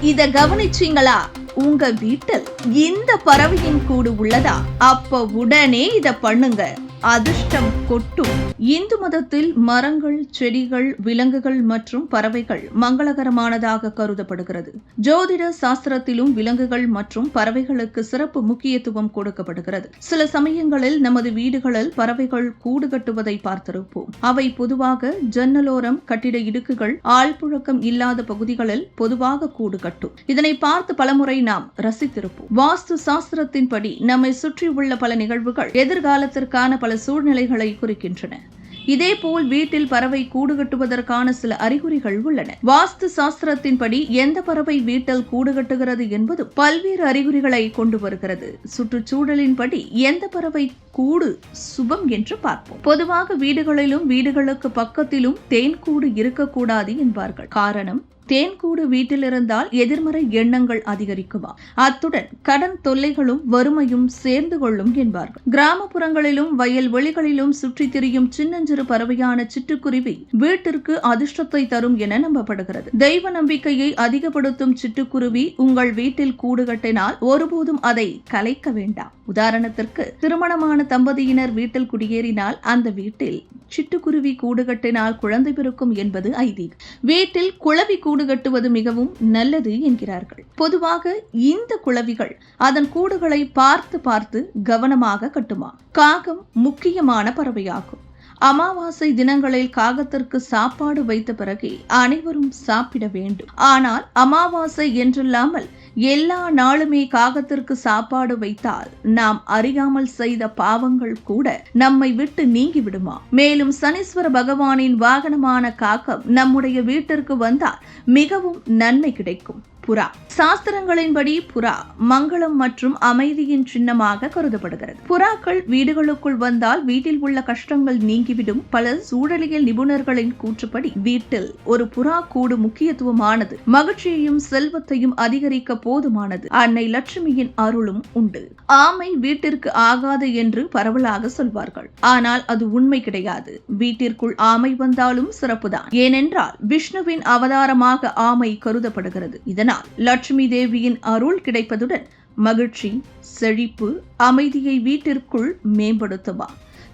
இத கவனிச்சீங்களா? உங்க வீட்டில் இந்த பறவையின் கூடு உள்ளதா? அப்ப உடனே இத பண்ணுங்க. அதிர்ஷ்டம் கொட்டும். இந்து மதத்தில் மரங்கள் செடிகள் விலங்குகள் மற்றும் பறவைகள் மங்களகரமானதாக கருதப்படுகிறது. ஜோதிட சாஸ்திரத்திலும் விலங்குகள் மற்றும் பறவைகளுக்கு சிறப்பு முக்கியத்துவம் கொடுக்கப்படுகிறது. சில சமயங்களில் நமது வீடுகளில் பறவைகள் கூடு கட்டுவதை பார்த்திருப்போம். அவை பொதுவாக ஜன்னலோரம் கட்டிட இடுக்குகள் ஆழ்புழக்கம் இல்லாத பகுதிகளில் பொதுவாக கூடு கட்டும். இதனை பார்த்து பலமுறை நாம் ரசித்திருப்போம். வாஸ்து சாஸ்திரத்தின்படி நம்மை சுற்றியுள்ள பல நிகழ்வுகள் எதிர்காலத்திற்கான பல சூழ்நிலைகளை குறிக்கின்றன. இதேபோல் வீட்டில் பறவை கூடு கட்டுவதற்கான சில அறிகுறிகள் உள்ளன. வாஸ்து சாஸ்திரத்தின்படி எந்த பறவை வீட்டில் கூடு கட்டுகிறது என்பது பல்வேறு அறிகுறிகளை கொண்டு வருகிறது. சுற்றுச்சூழலின்படி எந்த பறவை கூடு சுபம் என்று பார்ப்போம். பொதுவாக வீடுகளிலும் வீடுகளுக்கு பக்கத்திலும் தேன் கூடு இருக்கக்கூடாது என்பார்கள். காரணம் தேன்கூடு வீட்டில் இருந்தால் எதிர்மறை எண்ணங்கள் அதிகரிக்குமா? அத்துடன் கடன் தொல்லைகளும் வறுமையும் சேர்ந்து கொள்ளும் என்பார்கள் கிராமப்புறங்களிலும் வயல் வெளிகளிலும் சுற்றித் திரியும் சின்னஞ்சிறு பறவையான சிட்டுக்குருவி வீட்டிற்கு அதிர்ஷ்டத்தை தரும் என நம்பப்படுகிறது. தெய்வ நம்பிக்கையை அதிகப்படுத்தும் சிட்டுக்குருவி உங்கள் வீட்டில் கூடு கட்டினால் ஒருபோதும் அதை கலைக்க வேண்டாம். உதாரணத்திற்கு திருமணமான தம்பதியினர் வீட்டில் குடியேறினால் அந்த வீட்டில் சிட்டுக்குருவி கூடு கட்டினால் குழந்தை பிறக்கும் என்பது ஐதீகம். வீட்டில் குளவி கூடு கட்டுவது மிகவும் நல்லது என்கிறார்கள். பொதுவாக இந்த குளவிகள் அதன் கூடுகளை பார்த்து பார்த்து கவனமாக கட்டுமா? காகம் முக்கியமான பறவையாகும். அமாவாசை தினங்களில் காகத்திற்கு சாப்பாடு வைத்த பிறகே அனைவரும் சாப்பிட வேண்டும். ஆனால் அமாவாசை என்றில்லாமல் எல்லா நாளுமே காகத்திற்கு சாப்பாடு வைத்தால் நாம் அறியாமல் செய்த பாவங்கள் கூட நம்மை விட்டு நீங்கி விடுமா மேலும் சனீஸ்வர பகவானின் வாகனமான காகம் நம்முடைய வீட்டிற்கு வந்தால் மிகவும் நன்மை கிடைக்கும். புறா. சாஸ்திரங்களின்படி புறா மங்களம் மற்றும் அமைதியின் சின்னமாக கருதப்படுகிறது. புறாக்கள் வீடுகளுக்குள் வந்தால் வீட்டில் உள்ள கஷ்டங்கள் நீங்கிவிடும். பல சூழலியல் நிபுணர்களின் கூற்றுப்படி வீட்டில் ஒரு புறா கூடு முக்கியத்துவமானது. மகிழ்ச்சியையும் செல்வத்தையும் அதிகரிக்க போதுமானது. அன்னை லட்சுமியின் அருளும் உண்டு. ஆமை வீட்டிற்கு ஆகாது என்று பரவலாக சொல்வார்கள். ஆனால் அது உண்மை கிடையாது. வீட்டிற்குள் ஆமை வந்தாலும் சிறப்புதான். ஏனென்றால் விஷ்ணுவின் அவதாரமாக ஆமை கருதப்படுகிறது. இதனால் லட்சுமி தேவியின் அருள் கிடைப்பதுடன் மகிழ்ச்சி செழிப்பு அமைதியை வீட்டிற்குள் மேம்படுத்துமா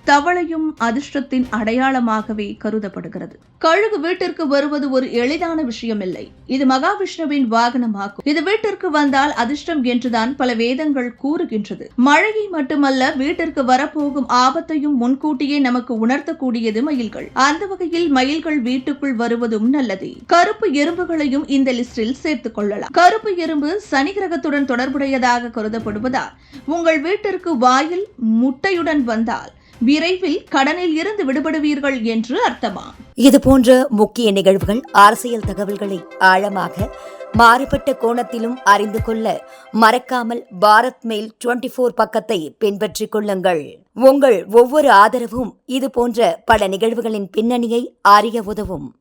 தவளையும் அதிர்ஷ்டத்தின் அடையாளமாகவே கருதப்படுகிறது. கழுகு வீட்டிற்கு வருவது ஒரு எளிதான விஷயம் இல்லை இது மகாவிஷ்ணுவின் வாகனமாகும். இது வீட்டிற்கு வந்தால் அதிர்ஷ்டம் என்றுதான் பல வேதங்கள் கூறுகின்றது. மழையை மட்டுமல்ல வீட்டிற்கு வரப்போகும் ஆபத்தையும் முன்கூட்டியே நமக்கு உணர்த்தக்கூடியது மயில்கள். அந்த வகையில் மயில்கள் வீட்டுக்குள் வருவதும் நல்லது. கருப்பு எறும்புகளையும் இந்த லிஸ்டில் சேர்த்துக் கொள்ளலாம். கருப்பு எறும்பு சனி கிரகத்துடன் தொடர்புடையதாக கருதப்படுவதால் உங்கள் வீட்டிற்கு வாயில் முட்டையுடன் வந்தால் விரைவில் கடனில் இருந்து விடுபடுவீர்கள் என்று அர்த்தமா? இது போன்ற முக்கிய நிகழ்வுகள் அரசியல் தகவல்களை ஆழமாக மாறுபட்ட கோணத்திலும் அறிந்து கொள்ள மறக்காமல் பாரத் மெயில் டுவெண்டி போர் பக்கத்தை பின்பற்றிக் கொள்ளுங்கள். உங்கள் ஒவ்வொரு ஆதரவும் இது போன்ற பல நிகழ்வுகளின் பின்னணியை அறிய உதவும்.